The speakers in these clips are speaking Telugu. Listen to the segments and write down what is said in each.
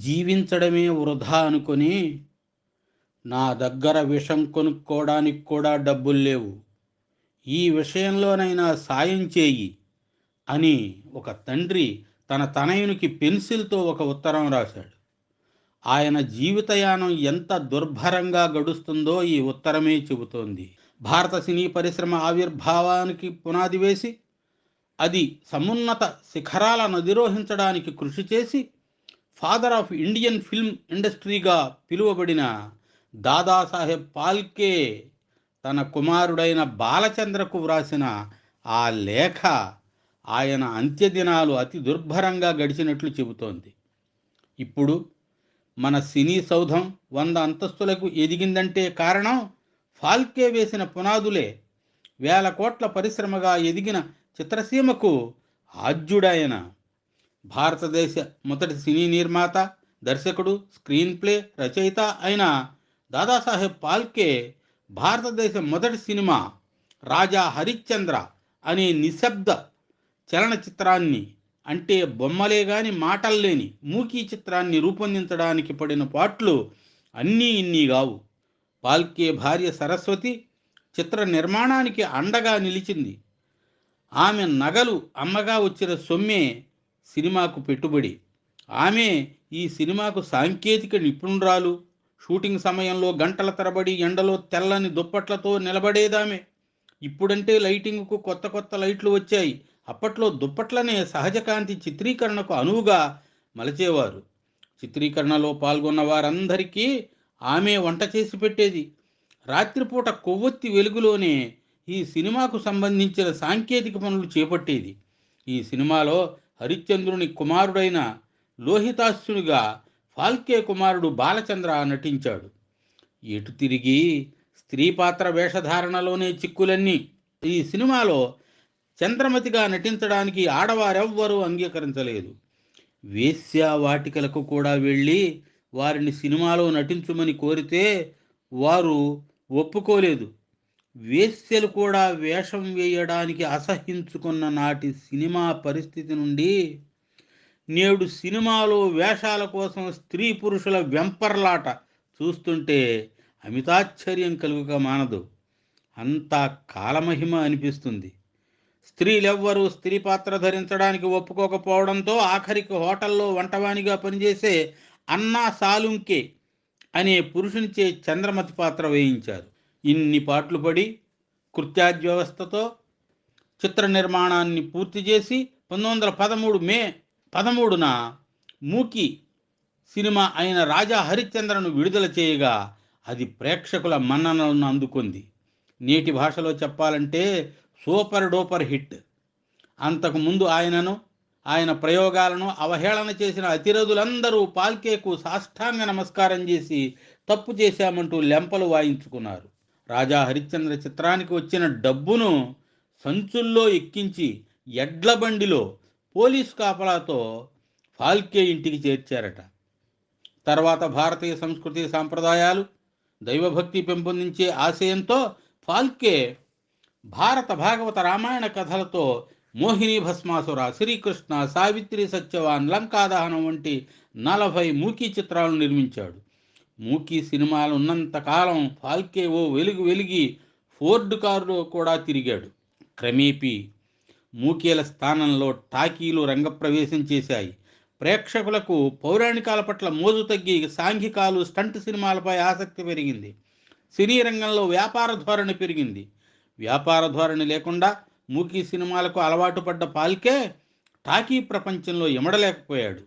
జీవించడమే వృధా అనుకొని నా దగ్గర విషం కొనుక్కోవడానికి కూడా డబ్బులు లేవు. ఈ విషయంలోనైనా సాయం చేయి అని ఒక తండ్రి తన తనయునికి పెన్సిల్తో ఒక ఉత్తరం రాశాడు. ఆయన జీవితయానం ఎంత దుర్భరంగా గడుస్తుందో ఈ ఉత్తరమే చెబుతోంది. భారత సినీ పరిశ్రమ ఆవిర్భావానికి పునాది వేసి అది సమున్నత శిఖరాలను అధిరోహించడానికి కృషి చేసి ఫాదర్ ఆఫ్ ఇండియన్ ఫిల్మ్ ఇండస్ట్రీగా పిలువబడిన దాదాసాహెబ్ పాల్కే తన కుమారుడైన బాలచంద్రకు వ్రాసిన ఆ లేఖ ఆయన అంత్యదినాలు అతి దుర్భరంగా గడిచినట్లు చెబుతోంది. ఇప్పుడు మన సినీ సౌధం వంద అంతస్తులకు ఎదిగిందంటే కారణం ఫాల్కే వేసిన పునాదులే. వేల కోట్ల పరిశ్రమగా ఎదిగిన చిత్రసీమకు ఆద్యుడాయన భారతదేశ మొదటి సినీ నిర్మాత దర్శకుడు స్క్రీన్ ప్లే రచయిత అయిన దాదాసాహెబ్ పాల్కే భారతదేశ మొదటి సినిమా రాజా హరిశ్చంద్ర అనే నిశ్శబ్ద చలనచిత్రాన్ని అంటే బొమ్మలే గాని మాటల్లేని మూకీ చిత్రాన్ని రూపొందించడానికి పడిన పాట్లు అన్నీ ఇన్ని కావు పాల్కే భార్య సరస్వతి చిత్ర నిర్మాణానికి అండగా నిలిచింది. ఆమె నగలు అమ్మగా వచ్చిన సొమ్మే సినిమాకు పెట్టుబడి. ఆమె ఈ సినిమాకు సాంకేతిక నిపుణురాలు. షూటింగ్ సమయంలో గంటల తరబడి ఎండలో తెల్లని దుప్పట్లతో నిలబడేదామె. ఇప్పుడంటే లైటింగ్కు కొత్త కొత్త లైట్లు వచ్చాయి. అప్పట్లో దుప్పట్లనే సహజ కాంతి చిత్రీకరణకు అనువుగా మలచేవారు. చిత్రీకరణలో పాల్గొన్న వారందరికీ ఆమె వంట చేసి పెట్టేది. రాత్రిపూట కొవ్వొత్తి వెలుగులోనే ఈ సినిమాకు సంబంధించిన సాంకేతిక పనులు చేపట్టేది. ఈ సినిమాలో హరిశ్చంద్రుని కుమారుడైన లోహితాస్యునిగా ఫాల్కే కుమారుడు బాలచంద్ర నటించాడు. ఎటు తిరిగి స్త్రీ పాత్ర వేషధారణలోనే చిక్కులన్నీ. ఈ సినిమాలో చంద్రమతిగా నటించడానికి ఆడవారెవ్వరూ అంగీకరించలేదు. వేశ్య వాటికలకు కూడా వెళ్ళి వారిని సినిమాలో నటించుమని కోరితే వారు ఒప్పుకోలేదు. వేశ్యలు కూడా వేషం వేయడానికి అసహించుకున్న నాటి సినిమా పరిస్థితి నుండి నేడు సినిమాలో వేషాల కోసం స్త్రీ పురుషుల వెంపర్లాట చూస్తుంటే అమితాశ్చర్యం కలుగుక మానదు. అంతా కాలమహిమ అనిపిస్తుంది. స్త్రీలెవ్వరూ స్త్రీ పాత్ర ధరించడానికి ఒప్పుకోకపోవడంతో ఆఖరికి హోటల్లో వంటవానిగా పనిచేసే అన్నా సాలుంకే అనే పురుషునిచే చంద్రమతి పాత్ర వేయించారు. ఇన్ని పాటలు పడి కృత్యాద్వ్యవస్థతో చిత్ర నిర్మాణాన్ని పూర్తి చేసి పంతొమ్మిది వందల పదమూడు మే పదమూడున మూకి సినిమా అయిన రాజా హరిశ్చంద్రను విడుదల చేయగా అది ప్రేక్షకుల మన్ననలను అందుకుంది. నేటి భాషలో చెప్పాలంటే సూపర్ డూపర్ హిట్. అంతకుముందు ఆయనను ఆయన ప్రయోగాలను అవహేళన చేసిన అతిరథులందరూ పాల్కేకు సాష్టాంగ నమస్కారం చేసి తప్పు చేశామంటూ లెంపలు వాయించుకున్నారు. రాజా హరిశ్చంద్ర చిత్రానికి వచ్చిన డబ్బును సంచుల్లో ఎక్కించి ఎడ్ల బండిలో పోలీస్ కాపలాతో ఫాల్కే ఇంటికి చేర్చారట. తర్వాత భారతీయ సంస్కృతి సాంప్రదాయాలు దైవభక్తి పెంపొందించే ఆశయంతో ఫాల్కే భారత భాగవత రామాయణ కథలతో మోహిని భస్మాసుర శ్రీకృష్ణ సావిత్రి సత్యవాన్ లంకాదహనం వంటి నలభై మూకీ చిత్రాలను నిర్మించాడు. మూకీ సినిమాలు ఉన్నంతకాలం ఫాల్కే ఓ వెలుగు వెలిగి ఫోర్డ్ కారులో కూడా తిరిగాడు. క్రమేపీ మూకీల స్థానంలో టాకీలు రంగప్రవేశం చేశాయి. ప్రేక్షకులకు పౌరాణికాల పట్ల మోజు తగ్గి సాంఘికాలు స్టంట్ సినిమాలపై ఆసక్తి పెరిగింది. సినీ రంగంలో వ్యాపార ధోరణి పెరిగింది. వ్యాపార ధోరణి లేకుండా మూకీ సినిమాలకు అలవాటు పడ్డ పాల్కే టాకీ ప్రపంచంలో ఎమడలేకపోయాడు.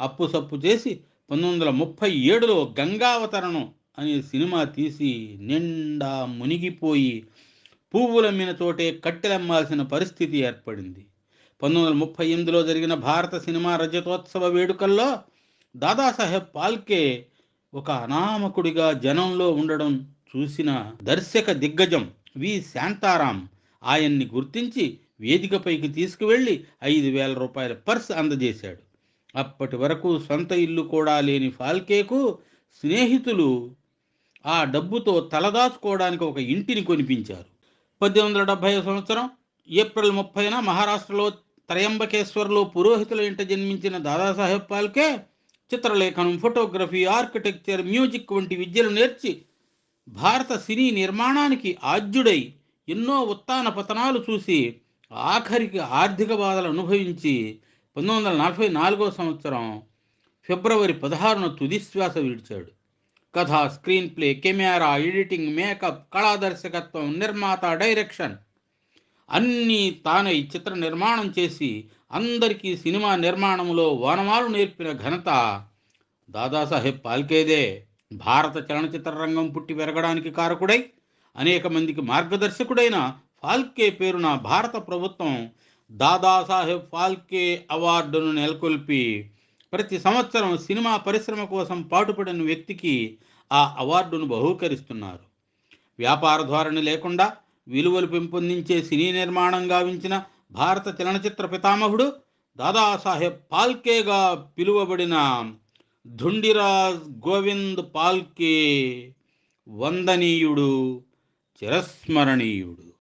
అప్పు సప్పు చేసి పంతొమ్మిది వందల ముప్పై ఏడులో గంగావతరణం అనే సినిమా తీసి నిండా మునిగిపోయి పువ్వులమ్మిన చోటే కట్టెలమ్మాల్సిన పరిస్థితి ఏర్పడింది. పంతొమ్మిది వందల ముప్పై ఎనిమిదిలో జరిగిన భారత సినిమా రజతోత్సవ వేడుకల్లో దాదాసాహెబ్ పాల్కే ఒక అనామకుడిగా జనంలో ఉండడం చూసిన దర్శక దిగ్గజం వి. శాంతారాం ఆయన్ని గుర్తించి వేదికపైకి తీసుకువెళ్ళి ఐదు వేల రూపాయల పర్స్ అందజేశాడు. అప్పటి వరకు సొంత ఇల్లు కూడా లేని ఫాల్కేకు స్నేహితులు ఆ డబ్బుతో తలదాచుకోవడానికి ఒక ఇంటిని కొనిపించారు. పద్దెనిమిది వందల డెబ్భై సంవత్సరం ఏప్రిల్ ముప్పైన మహారాష్ట్రలో త్రయంబకేశ్వర్లో పురోహితుల ఇంట జన్మించిన దాదాసాహెబ్ పాల్కే చిత్రలేఖనం ఫోటోగ్రఫీ ఆర్కిటెక్చర్ మ్యూజిక్ వంటి విద్యలు నేర్చి భారత సినీ నిర్మాణానికి ఆద్యుడై ఎన్నో ఉత్తాన పతనాలు చూసి ఆఖరికి ఆర్థిక బాధలు అనుభవించి పంతొమ్మిది వందల నలభై నాలుగో సంవత్సరం ఫిబ్రవరి పదహారున తుదిశ్వాస విడిచాడు. కథ screenplay camera editing makeup కళా దర్శకత్వం నిర్మాత డైరెక్షన్ అన్నీ తానై చిత్ర నిర్మాణం చేసి అందరికీ సినిమా నిర్మాణంలో వనమాలు నేర్పిన ఘనత దాదాసాహెబ్ పాల్కేదే. భారత చలనచిత్ర రంగం పుట్టి పెరగడానికి కారకుడై అనేక మందికి మార్గదర్శకుడైన ఫాల్కే పేరున భారత ప్రభుత్వం దాదాసాహెబ్ ఫాల్కే అవార్డును నెలకొల్పి ప్రతి సంవత్సరం సినిమా పరిశ్రమ కోసం పాటుపడిన వ్యక్తికి ఆ అవార్డును బహూకరిస్తున్నారు. వ్యాపార ధోరణి లేకుండా విలువలు పెంపొందించే సినీ నిర్మాణం గావించిన భారత చలనచిత్ర పితామహుడు దాదాసాహెబ్ పాల్కేగా పిలువబడిన ధుండిరాజ్ గోవింద్ పాల్కే వందనీయుడు చిరస్మరణీయుడు.